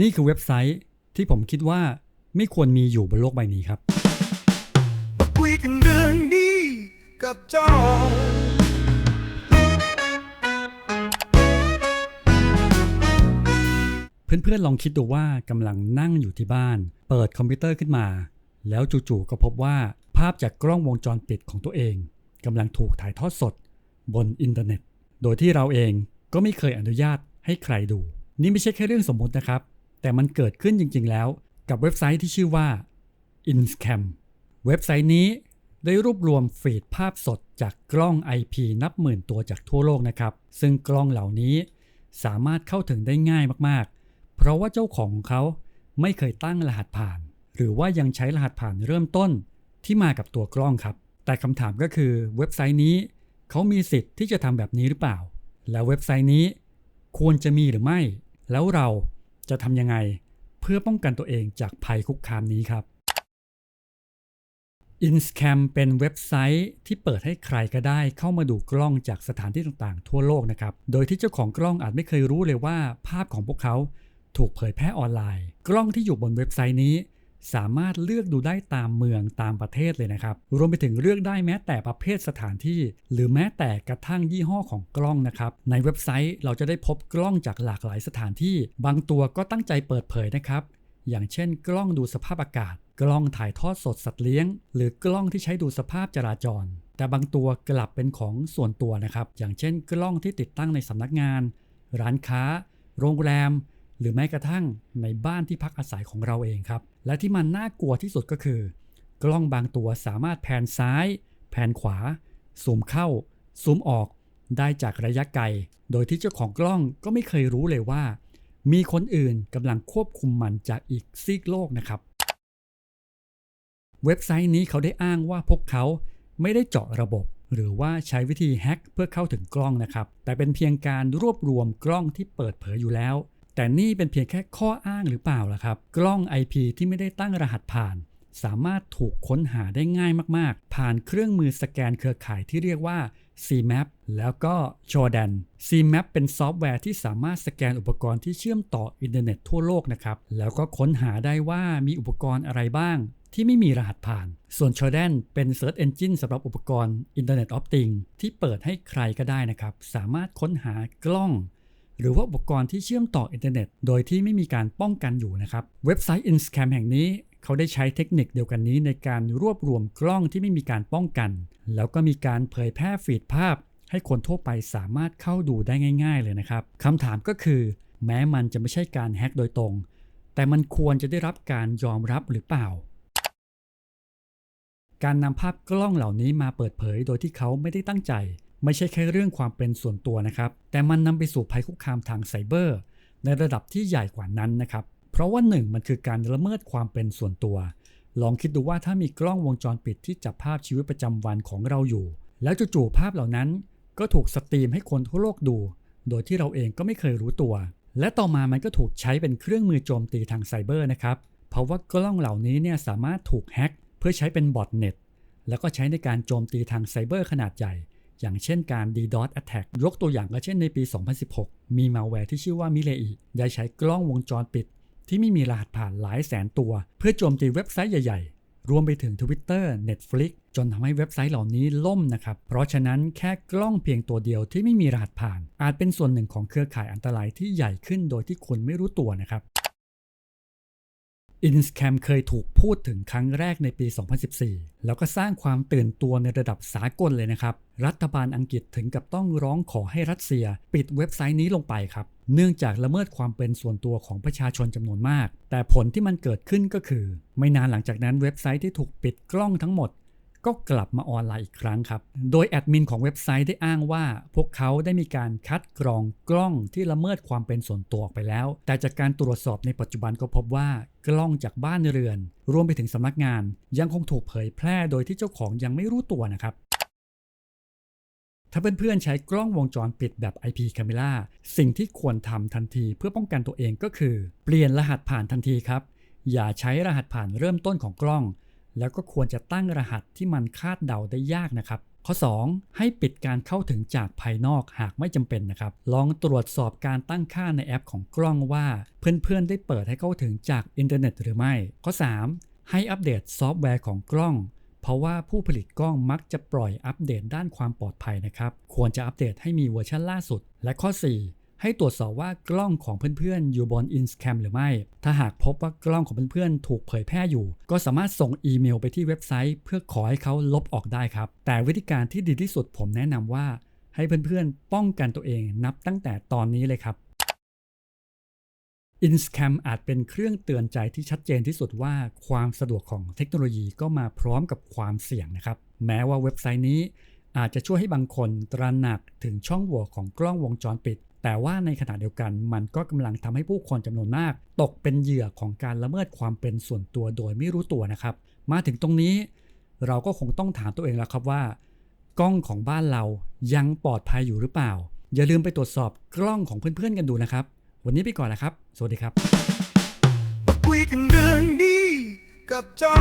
นี่คือเว็บไซต์ที่ผมคิดว่าไม่ควรมีอยู่บนโลกใบนี้ครับคุยกันเรื่องดีกับจอเพื่อนๆลองคิดดูว่ากำลังนั่งอยู่ที่บ้าน เปิดคอมพิวเตอร์ขึ้นมา แล้วจู่ๆก็พบว่าภาพจากกล้องวงจรปิดของตัวเองกำลังถูกถ่ายทอดสด บนอินเทอร์เน็ต โดยที่เราเองก็ไม่เคยอนุญาตให้ใครดู นี่ไม่ใช่แค่เรื่องสมมตินะครับ แต่มันเกิดขึ้นจริง ๆ แล้ว กับเว็บไซต์ที่ชื่อว่า Inscam เว็บไซต์นี้ได้รวบรวมฟีดภาพสดจากกล้อง IP นับหมื่นตัวจากทั่วโลกนะครับ ซึ่งกล้องเหล่านี้สามารถเข้าถึงได้ง่ายมากๆ เพราะว่าเจ้าของของเขาไม่เคยตั้งรหัสผ่าน หรือว่ายังใช้รหัสผ่านเริ่มต้นที่มากับตัวกล้องครับ แต่คำถามก็คือเว็บไซต์นี้ เขามีสิทธิ์ที่จะทำแบบนี้หรือเปล่า แล้วเว็บไซต์นี้ควรจะมีหรือไม่ แล้วเรา จะทำยังไงเพื่อป้องกันตัวเองจากภัยคุกคามนี้ครับ Inscam เป็นเว็บไซต์ที่เปิดให้ใครก็ได้เข้ามาดูกล้องจากสถานที่ต่างๆ ทั่วโลกนะครับ โดยที่เจ้าของกล้องอาจไม่เคยรู้เลยว่าภาพของพวกเขาถูกเผยแพร่ออนไลน์ กล้องที่อยู่บนเว็บไซต์นี้ สามารถเลือกดูได้ตามเมืองตามประเทศเลยนะครับ รวมไปถึงเลือกได้แม้แต่ประเภทสถานที่ หรือแม้แต่กระทั่งยี่ห้อของกล้องนะครับ ในเว็บไซต์เราจะได้พบกล้องจากหลากหลายสถานที่ บางตัวก็ตั้งใจเปิดเผยนะครับ อย่างเช่น กล้องดูสภาพอากาศ กล้องถ่ายทอดสดสัตว์เลี้ยง หรือกล้องที่ใช้ดูสภาพจราจร แต่บางตัวกลับเป็นของส่วนตัวนะครับ อย่างเช่น กล้องที่ติดตั้งในสำนักงาน ร้านค้า โรงแรม หรือแม้กระทั่งในบ้านที่พักอาศัยของเราเองครับ และที่มันน่ากลัวที่สุดก็คือ กล้องบางตัวสามารถแผนซ้าย แผนขวา ซูมเข้า ซูมออก ได้จากระยะไกล โดยที่เจ้าของกล้องก็ไม่เคยรู้เลยว่า มีคนอื่นกำลังควบคุมมันจากอีกซีกโลกนะครับ เว็บไซต์นี้เขาได้อ้างว่าพวกเขาไม่ได้เจาะระบบหรือว่าใช้วิธีแฮ็กเพื่อเข้าถึงกล้องนะครับ แต่เป็นเพียงการรวบรวมกล้องที่เปิดเผยอยู่แล้ว แต่นี่เป็นเพียงแค่ข้ออ้างหรือเปล่าล่ะครับ กล้อง IP ที่ไม่ได้ตั้งรหัสผ่าน สามารถถูกค้นหาได้ง่ายมากๆ ผ่านเครื่องมือสแกนเครือข่ายที่เรียกว่า CMAP แล้วก็ Jordan CMAP เป็นซอฟต์แวร์ที่สามารถสแกนอุปกรณ์ที่เชื่อมต่ออินเทอร์เน็ตทั่วโลกนะครับ แล้วก็ค้นหาได้ว่ามีอุปกรณ์อะไรบ้างที่ไม่มีรหัสผ่าน ส่วน Jordan เป็น Search Engine สำหรับอุปกรณ์ Internet of Things ที่เปิดให้ใครก็ได้นะครับ สามารถค้นหากล้อง หรือว่าอุปกรณ์ที่เชื่อมต่ออินเทอร์เน็ต โดยที่ไม่มีการป้องกันอยู่นะครับ เว็บไซต์ Inscam แห่งนี้เขาได้ใช้เทคนิคเดียวกันนี้ในการรวบรวมกล้องที่ไม่มีการป้องกัน แล้วก็มีการเผยแพร่ฟีดภาพ ให้คนทั่วไปสามารถเข้าดูได้ง่าย ๆ เลยนะครับคำถามก็คือ แม้มันจะไม่ใช่การแฮ็กโดยตรง แต่มันควรจะได้รับการยอมรับหรือเปล่าการนำภาพกล้องเหล่านี้มาเปิดเผยโดยที่เขาไม่ได้ตั้งใจ ไม่ใช่แค่เรื่องความเป็นส่วนตัวนะครับ แต่มันนำไปสู่ภัยคุกคามทางไซเบอร์ ในระดับที่ใหญ่กว่านั้นนะครับ เพราะว่าหนึ่งมันคือการละเมิดความเป็นส่วนตัว ลองคิดดูว่าถ้ามีกล้องวงจรปิดที่จับภาพชีวิตประจำวันของเราอยู่ แล้วจู่ๆภาพเหล่านั้น ก็ถูกสตรีมให้คนทั่วโลกดู โดยที่เราเองก็ไม่เคยรู้ตัว และต่อมามันก็ถูกใช้เป็นเครื่องมือโจมตีทางไซเบอร์นะครับเพราะว่ากล้องเหล่านี้เนี่ยสามารถถูกแฮ็กเพื่อใช้เป็นบอทเน็ตแล้วก็ใช้ในการโจมตีทางไซเบอร์ขนาดใหญ่ อย่างเช่นการ DDoS Attack ยกตัวอย่างก็เช่นในปี 2016 มีมาแวร์ที่ชื่อว่ามิเลอีได้ใช้กล้องวงจรปิด ที่ไม่มีรหัสผ่านหลายแสนตัว เพื่อโจมตีเว็บไซต์ใหญ่ๆ รวมไปถึง Twitter Netflix จนทำให้เว็บไซต์เหล่านี้ล่มนะครับ เพราะฉะนั้นแค่กล้องเพียงตัวเดียวที่ไม่มีรหัสผ่าน อาจเป็นส่วนหนึ่งของเครือข่ายอันตรายที่ใหญ่ขึ้นโดยที่คุณไม่รู้ตัวนะครับ Inscam เคยถูกพูดถึงครั้งแรกในปี 2014 แล้วก็สร้างความตื่นตัวในระดับสากลเลยนะครับ รัฐบาลอังกฤษถึงกับต้องร้องขอให้รัสเซีย ปิดเว็บไซต์นี้ลงไปครับ เนื่องจากละเมิดความเป็นส่วนตัวของประชาชนจำนวนมาก แต่ผลที่มันเกิดขึ้นก็คือ ไม่นานหลังจากนั้นเว็บไซต์ที่ถูกปิดกล้องทั้งหมด ก็กลับมาออนไลน์อีกครั้งครับ โดยแอดมินของเว็บไซต์ได้อ้างว่า พวกเขาได้มีการคัดกรองกล้องที่ละเมิดความเป็นส่วนตัวออกไปแล้ว แต่จากการตรวจสอบในปัจจุบันก็พบว่ากล้องจากบ้านเรือน รวมไปถึงสำนักงาน ยังคงถูกเผยแพร่โดยที่เจ้าของยังไม่รู้ตัวนะครับถ้าเพื่อนๆใช้กล้องวงจรปิดแบบ IP Camera สิ่งที่ควรทำทันทีเพื่อป้องกันตัวเองก็คือ เปลี่ยนรหัสผ่านทันทีครับ อย่าใช้รหัสผ่านเริ่มต้นของกล้อง แล้วก็ควรจะตั้งรหัสที่มันคาดเดาได้ยากนะครับ ข้อ 2 ให้ปิดการเข้าถึงจากภายนอกหากไม่จำเป็นนะครับ ลองตรวจสอบการตั้งค่าในแอปของกล้องว่า เพื่อนๆ ได้เปิดให้เข้าถึงจากอินเทอร์เน็ตหรือไม่ ข้อ 3 ให้อัปเดตซอฟต์แวร์ของกล้องเพราะว่าผู้ผลิตกล้องมักจะปล่อยอัปเดตด้านความปลอดภัยนะครับ ควรจะอัปเดตให้มีเวอร์ชันล่าสุด และข้อ 4 ให้ตรวจสอบว่ากล้องของเพื่อนๆ อยู่บน Instagram หรือไม่ ถ้าหากพบว่ากล้องของเพื่อนๆ ถูกเผยแพร่อยู่ ก็สามารถส่งอีเมลไปที่เว็บไซต์ เพื่อขอให้เขาลบออกได้ครับ แต่วิธีการที่ดีที่สุดผมแนะนำว่า ให้เพื่อนๆ ป้องกันตัวเองนับตั้งแต่ตอนนี้เลยครับ Instacam อาจเป็นเครื่องเตือนใจที่ชัดเจนที่สุดว่าความสะดวกของเทคโนโลยีก็มาพร้อมกับความเสี่ยงนะครับ แม้ว่าเว็บไซต์นี้อาจจะช่วยให้บางคนตระหนักถึงช่องโหว่ของกล้องวงจรปิด แต่ว่าในขณะเดียวกันมันก็กำลังทำให้ผู้คนจำนวนมาก ตกเป็นเหยื่อของการละเมิดความเป็นส่วนตัวโดยไม่รู้ตัวนะครับ มาถึงตรงนี้ เราก็คงต้องถามตัวเองแล้วครับว่า กล้องของบ้านเรายังปลอดภัยอยู่หรือเปล่า อย่าลืมไปตรวจสอบกล้องของเพื่อนๆกันดูนะครับ วันนี้ไปก่อนนะครับ สวัสดีครับคุยกันเรื่องดีกับจอ